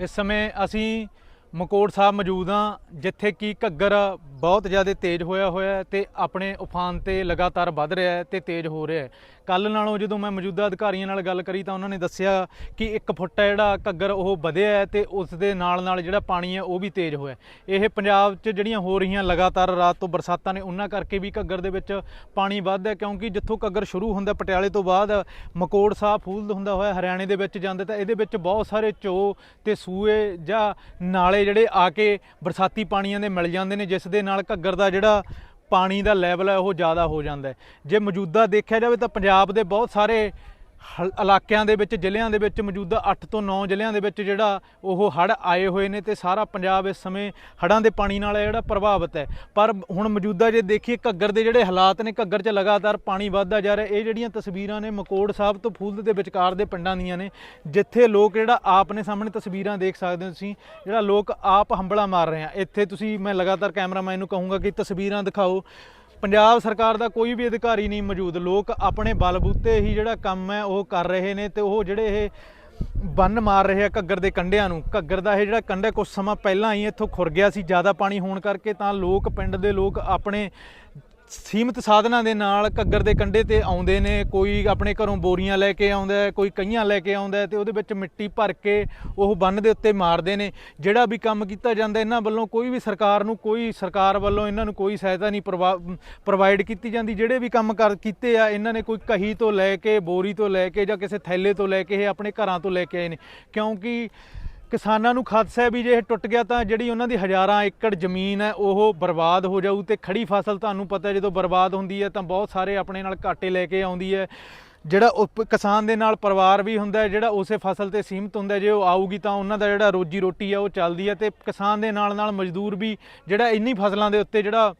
ਇਸ ਸਮੇਂ ਅਸੀਂ ਮਕੋੜ ਸਾਹਿਬ ਮੌਜੂਦ ਹਾਂ, ਜਿੱਥੇ ਕਿ ਘੱਗਰ ਬਹੁਤ ਜ਼ਿਆਦਾ ਤੇਜ਼ ਹੋਇਆ ਹੋਇਆ ਹੈ ਤੇ ਆਪਣੇ ਉਫਾਨ ਤੇ ਲਗਾਤਾਰ ਵੱਧ ਰਿਹਾ ਹੈ ਤੇ ਤੇਜ਼ ਹੋ ਰਿਹਾ ਹੈ। ਕੱਲ ਨਾਲੋਂ ਜਦੋਂ ਮੈਂ ਮੌਜੂਦਾ ਅਧਿਕਾਰੀਆਂ ਨਾਲ ਗੱਲ ਕਰੀ ਤਾਂ ਉਹਨਾਂ ਨੇ ਦੱਸਿਆ ਕਿ 1 ਫੁੱਟ ਹੈ ਜਿਹੜਾ ਘੱਗਰ ਉਹ ਵਧਿਆ ਹੈ ਤੇ ਉਸ ਦੇ ਨਾਲ ਨਾਲ ਜਿਹੜਾ ਪਾਣੀ ਹੈ ਉਹ ਵੀ ਤੇਜ਼ ਹੋਇਆ ਇਹ ਪੰਜਾਬ 'ਚ ਜਿਹੜੀਆਂ ਹੋ ਰਹੀਆਂ ਲਗਾਤਾਰ ਰਾਤ ਤੋਂ ਬਰਸਾਤਾਂ ਨੇ, ਉਹਨਾਂ ਕਰਕੇ ਵੀ ਘੱਗਰ ਦੇ ਵਿੱਚ ਪਾਣੀ ਵੱਧਦਾ ਕਿਉਂਕਿ ਜਿੱਥੋਂ ਘੱਗਰ ਸ਼ੁਰੂ ਹੁੰਦਾ ਪਟਿਆਲੇ ਤੋਂ ਬਾਅਦ ਮਕੋੜ ਸਾਹਿਬ ਫੂਲ ਹੁੰਦਾ ਹੋਇਆ, ਹਰਿਆਣੇ ਦੇ ਵਿੱਚ ਜਾਂਦੇ ਤਾਂ ਇਹਦੇ ਵਿੱਚ ਬਹੁਤ ਸਾਰੇ ਚੋ ਤੇ ਸੂਏ ਜਾਂ ਨਾਲੇ ਜਿਹੜੇ ਆ ਕੇ ਬਰਸਾਤੀ ਪਾਣੀਆਂ ਦੇ ਮਿਲ ਜਾਂਦੇ ਨੇ, ਜਿਸ ਦੇ ਨਾਲ ਘੱਗਰ ਦਾ ਜਿਹੜਾ ਪਾਣੀ ਦਾ ਲੈਵਲ ਹੈ ਉਹ ਜ਼ਿਆਦਾ ਹੋ ਜਾਂਦਾ ਹੈ। ਜੇ ਮੌਜੂਦਾ ਦੇਖਿਆ ਜਾਵੇ ਤਾਂ ਪੰਜਾਬ ਦੇ ਬਹੁਤ ਸਾਰੇ ਇਲਾਕਿਆਂ ਦੇ ਵਿੱਚ, ਜ਼ਿਲ੍ਹਿਆਂ ਦੇ ਵਿੱਚ ਮੌਜੂਦਾ 8 ਤੋਂ 9 ਜ਼ਿਲ੍ਹਿਆਂ ਦੇ ਵਿੱਚ ਜਿਹੜਾ ਉਹ ਹੜ੍ਹ ਆਏ ਹੋਏ ਨੇ ਤੇ ਸਾਰਾ ਪੰਜਾਬ ਇਸ ਸਮੇਂ ਹੜ੍ਹਾਂ ਦੇ ਪਾਣੀ ਨਾਲ ਜਿਹੜਾ ਪ੍ਰਭਾਵਿਤ ਹੈ। ਪਰ ਹੁਣ ਮੌਜੂਦਾ ਜੇ ਦੇਖੀਏ, ਘੱਗਰ ਦੇ ਜਿਹੜੇ ਹਾਲਾਤ ਨੇ, ਘੱਗਰ 'ਚ ਲਗਾਤਾਰ ਪਾਣੀ ਵੱਧਦਾ ਜਾ ਰਿਹਾ। ਇਹ ਜਿਹੜੀਆਂ ਤਸਵੀਰਾਂ ਨੇ, ਮਕੋੜ ਸਾਹਿਬ ਤੋਂ ਫੂਲ ਦੇ ਵਿਚਕਾਰ ਦੇ ਪਿੰਡਾਂ ਦੀਆਂ ਨੇ, ਜਿੱਥੇ ਲੋਕ ਜਿਹੜਾ ਆਪ ਨੇ ਸਾਹਮਣੇ ਤਸਵੀਰਾਂ ਦੇਖ ਸਕਦੇ ਹੋ ਤੁਸੀਂ, ਜਿਹੜਾ ਲੋਕ ਆਪ ਹੰਬਲਾ ਮਾਰ ਰਹੇ ਆ। ਇੱਥੇ ਤੁਸੀਂ, ਮੈਂ ਲਗਾਤਾਰ ਕੈਮਰਾਮੈਨ ਨੂੰ ਕਹੂੰਗਾ ਕਿ ਤਸਵੀਰਾਂ ਦਿਖਾਓ। ਪੰਜਾਬ ਸਰਕਾਰ ਦਾ ਕੋਈ ਵੀ ਅਧਿਕਾਰੀ ਨਹੀਂ ਮੌਜੂਦ। ਲੋਕ ਆਪਣੇ ਬਲਬੂਤੇ ਹੀ ਜਿਹੜਾ ਕੰਮ ਹੈ ਉਹ ਕਰ ਰਹੇ ਨੇ ਤੇ ਉਹ ਜਿਹੜੇ ਇਹ ਬੰਨ ਮਾਰ ਰਹੇ ਆ ਘੱਗਰ ਦੇ ਕੰਢਿਆਂ ਨੂੰ। ਘੱਗਰ ਦਾ ਇਹ ਜਿਹੜਾ ਕੰਢਾ ਕੁਝ ਸਮਾਂ ਪਹਿਲਾਂ ਹੀ ਇੱਥੋਂ ਖੁਰ ਗਿਆ ਸੀ, ਜ਼ਿਆਦਾ ਪਾਣੀ ਹੋਣ ਕਰਕੇ ਤਾਂ ਲੋਕ ਪਿੰਡ ਦੇ ਲੋਕ ਆਪਣੇ ਸੀਮਿਤ ਸਾਧਨਾਂ ਦੇ ਨਾਲ ਘੱਗਰ ਦੇ ਕੰਢੇ ਤੇ ਆਉਂਦੇ ਨੇ, ਕੋਈ ਆਪਣੇ ਘਰੋਂ ਬੋਰੀਆਂ ਲੈ ਕੇ ਆਉਂਦਾ ਹੈ, ਕੋਈ ਕਈਆਂ ਲੈ ਕੇ ਆਉਂਦਾ ਹੈ ਤੇ ਉਹਦੇ ਵਿੱਚ ਮਿੱਟੀ ਭਰ ਕੇ ਉਹ ਬੰਨ ਦੇ ਉੱਤੇ ਮਾਰਦੇ ਨੇ। ਜਿਹੜਾ ਵੀ ਕੰਮ ਕੀਤਾ ਜਾਂਦਾ, ਇਹਨਾਂ ਵੱਲੋਂ ਕੋਈ ਵੀ ਸਰਕਾਰ ਨੂੰ, ਕੋਈ ਸਰਕਾਰ ਵੱਲੋਂ ਇਹਨਾਂ ਨੂੰ ਕੋਈ ਸਹਾਇਤਾ ਨਹੀਂ ਪ੍ਰੋਵਾਈਡ ਕੀਤੀ ਜਾਂਦੀ। ਜਿਹੜੇ ਵੀ ਕੰਮ ਕਰ, ਕੀਤੇ ਆ, ਇਹਨਾਂ ਨੇ ਕੋਈ ਕਹੀ ਤੋਂ ਲੈ ਕੇ, ਬੋਰੀ ਤੋਂ ਲੈ ਕੇ ਜਾਂ ਕਿਸੇ ਥੈਲੇ ਤੋਂ ਲੈ ਕੇ ਇਹ ਆਪਣੇ ਘਰਾਂ ਤੋਂ ਲੈ ਕੇ ਆਏ ਨੇ। ਕਿਉਂਕਿ ਕਿਸਾਨਾਂ ਨੂੰ ਖਦਸ਼ਾ ਹੈ ਵੀ ਜੇ ਇਹ ਟੁੱਟ ਗਿਆ ਤਾਂ ਜਿਹੜੀ ਉਹਨਾਂ ਦੀ ਹਜ਼ਾਰਾਂ ਏਕੜ ਜ਼ਮੀਨ ਹੈ, ਉਹ ਬਰਬਾਦ ਹੋ ਜਾਊ ਤੇ ਖੜੀ ਫਸਲ ਤੁਹਾਨੂੰ ਪਤਾ ਜਦੋਂ ਬਰਬਾਦ ਹੁੰਦੀ ਹੈ ਤਾਂ ਬਹੁਤ ਸਾਰੇ ਆਪਣੇ ਨਾਲ ਘਾਟੇ ਲੈ ਕੇ ਆਉਂਦੀ ਹੈ। ਜਿਹੜਾ ਉਪ- ਕਿਸਾਨ ਦੇ ਨਾਲ ਪਰਿਵਾਰ ਵੀ ਹੁੰਦਾ ਹੈ, ਜਿਹੜਾ ਉਸੇ ਫਸਲ ਤੇ ਸੀਮਤ ਹੁੰਦਾ ਜੇ ਉਹ ਆਊਗੀ ਤਾਂ ਉਹਨਾਂ ਦਾ ਜਿਹੜਾ ਰੋਜੀ ਰੋਟੀ ਹੈ, ਉਹ ਚੱਲਦੀ ਹੈ ਤੇ ਕਿਸਾਨ ਦੇ ਨਾਲ ਨਾਲ ਮਜ਼ਦੂਰ ਵੀ ਜਿਹੜਾ ਇੰਨੀ ਫਸਲਾਂ ਦੇ ਉੱਤੇ ਜਿਹੜਾ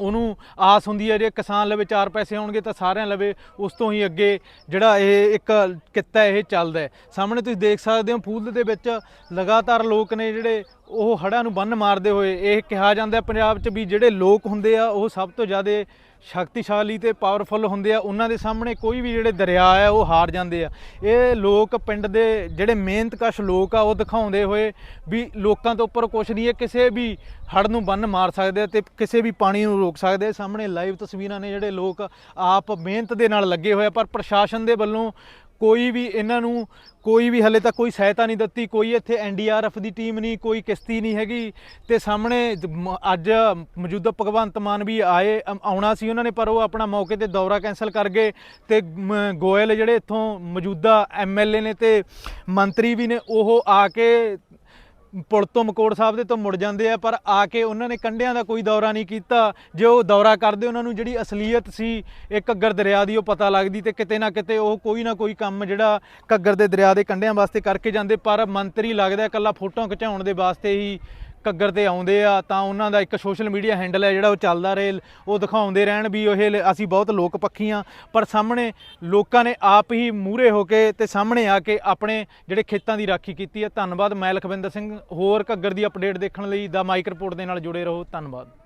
ਉਹਨੂੰ ਆਸ ਹੁੰਦੀ ਹੈ, ਜੇ ਕਿਸਾਨ ਲਵੇ, ਚਾਰ ਪੈਸੇ ਆਉਣਗੇ ਤਾਂ ਸਾਰਿਆਂ ਲਵੇ, ਉਸ ਤੋਂ ਹੀ ਅੱਗੇ ਜਿਹੜਾ ਇਹ ਇੱਕ ਕਿੱਤਾ ਇਹ ਚੱਲਦਾ ਹੈ। ਸਾਹਮਣੇ ਤੁਸੀਂ ਦੇਖ ਸਕਦੇ ਹੋ, ਫੂਲ ਦੇ ਵਿੱਚ ਲਗਾਤਾਰ ਲੋਕ ਨੇ ਜਿਹੜੇ ਉਹ ਹੜ੍ਹਾਂ ਨੂੰ ਬੰਨ ਮਾਰਦੇ ਹੋਏ, ਇਹ ਕਿਹਾ ਜਾਂਦਾ ਪੰਜਾਬ 'ਚ ਵੀ ਜਿਹੜੇ ਲੋਕ ਹੁੰਦੇ ਆ, ਉਹ ਸਭ ਤੋਂ ਜ਼ਿਆਦਾ ਸ਼ਕਤੀਸ਼ਾਲੀ ਤੇ ਪਾਵਰਫੁੱਲ ਹੁੰਦੇ ਆ, ਉਹਨਾਂ ਦੇ ਸਾਹਮਣੇ ਕੋਈ ਵੀ ਜਿਹੜੇ ਦਰਿਆ ਆ, ਉਹ ਹਾਰ ਜਾਂਦੇ ਆ। ਇਹ ਲੋਕ ਪਿੰਡ ਦੇ ਜਿਹੜੇ ਮਿਹਨਤਕਸ਼ ਲੋਕ ਆ, ਉਹ ਦਿਖਾਉਂਦੇ ਹੋਏ ਵੀ ਲੋਕਾਂ ਤੋਂ ਉੱਪਰ ਕੁਝ ਨਹੀਂ ਹੈ। ਕਿਸੇ ਵੀ ਹੜ ਨੂੰ ਬੰਨ ਮਾਰ ਸਕਦੇ ਆ ਤੇ ਕਿਸੇ ਵੀ ਪਾਣੀ ਨੂੰ ਰੋਕ ਸਕਦੇ ਸਾਹਮਣੇ ਲਾਈਵ ਤਸਵੀਰਾਂ ਨੇ ਜਿਹੜੇ ਲੋਕ ਆਪ ਮਿਹਨਤ ਦੇ ਨਾਲ ਲੱਗੇ ਹੋਏ ਆ, ਪਰ ਪ੍ਰਸ਼ਾਸਨ ਦੇ ਵੱਲੋਂ ਕੋਈ ਵੀ ਇਹਨਾਂ ਨੂੰ ਕੋਈ ਵੀ ਹਲੇ ਤੱਕ ਕੋਈ ਸਹਾਇਤਾ ਨਹੀਂ ਦਿੱਤੀ, ਕੋਈ ਇੱਥੇ ਐਨਡੀਆਰਐਫ ਦੀ ਟੀਮ ਨਹੀਂ, ਕੋਈ ਕਿਸ਼ਤੀ ਨਹੀਂ ਹੈਗੀ ਤੇ ਸਾਹਮਣੇ ਅੱਜ ਮੌਜੂਦਾ ਭਗਵੰਤ ਮਾਨ ਵੀ ਆਏ ਆਉਣਾ ਸੀ ਉਹਨਾਂ ਨੇ, ਪਰ ਉਹ ਆਪਣਾ ਮੌਕੇ ਤੇ ਦੌਰਾ ਕੈਨਸਲ ਕਰ ਗਏ ਤੇ ਗੋਇਲ ਜਿਹੜੇ ਇੱਥੋਂ ਮੌਜੂਦਾ ਐਮਐਲਏ ਨੇ ਤੇ ਮੰਤਰੀ ਵੀ ਨੇ, ਉਹ ਆ ਕੇ ਪੁਲ ਤੋਂ ਮਕੋੜ ਸਾਹਿਬ ਦੇ ਤੋਂ ਮੁੜ ਜਾਂਦੇ ਆ, ਪਰ ਆ ਕੇ ਉਹਨਾਂ ਨੇ ਕੰਢਿਆਂ ਦਾ ਕੋਈ ਦੌਰਾ ਨਹੀਂ ਕੀਤਾ। ਜੇ ਉਹ ਦੌਰਾ ਕਰਦੇ, ਉਹਨਾਂ ਨੂੰ ਜਿਹੜੀ ਅਸਲੀਅਤ ਸੀ ਇਹ ਘੱਗਰ ਦਰਿਆ ਦੀ ਉਹ ਪਤਾ ਲੱਗਦੀ ਤੇ ਕਿਤੇ ਨਾ ਕਿਤੇ ਉਹ ਕੋਈ ਨਾ ਕੋਈ ਕੰਮ ਜਿਹੜਾ ਘੱਗਰ ਦੇ ਦਰਿਆ ਦੇ ਕੰਢਿਆਂ ਵਾਸਤੇ ਕਰਕੇ ਜਾਂਦੇ, ਪਰ ਮੰਤਰੀ ਲੱਗਦਾ ਇਕੱਲਾ ਫੋਟੋਆਂ ਖਿਚਾਉਣ ਦੇ ਵਾਸਤੇ ਹੀ ਘੱਗਰ ਤੇ ਆਉਂਦੇ ਆ, ਤਾਂ ਉਹਨਾਂ ਦਾ ਇੱਕ ਸੋਸ਼ਲ ਮੀਡੀਆ ਹੈਂਡਲ ਹੈ ਜਿਹੜਾ ਉਹ ਚੱਲਦਾ ਰਹੇ, ਉਹ ਦਿਖਾਉਂਦੇ ਰਹਿਣ ਵੀ ਉਹ ਲ- ਅਸੀਂ ਬਹੁਤ ਲੋਕ ਪੱਖੀ ਪੱਖੀਆਂ ਪਰ ਸਾਹਮਣੇ ਲੋਕਾਂ ਨੇ ਆਪ ਹੀ ਮੂਹਰੇ ਹੋ ਕੇ ਤੇ ਸਾਹਮਣੇ ਆ ਕੇ ਆਪਣੇ ਜਿਹੜੇ ਖੇਤਾਂ ਦੀ ਰਾਖੀ ਕੀਤੀ ਹੈ। ਧੰਨਵਾਦ, ਮੈਂ ਲਖਵਿੰਦਰ ਸਿੰਘ, ਹੋਰ ਘੱਗਰ ਦੀ ਅਪਡੇਟ ਦੇਖਣ ਲਈ ਦਾ ਮਾਈਕ ਰਿਪੋਰਟ ਦੇ ਨਾਲ ਜੁੜੇ ਰਹੋ। ਧੰਨਵਾਦ।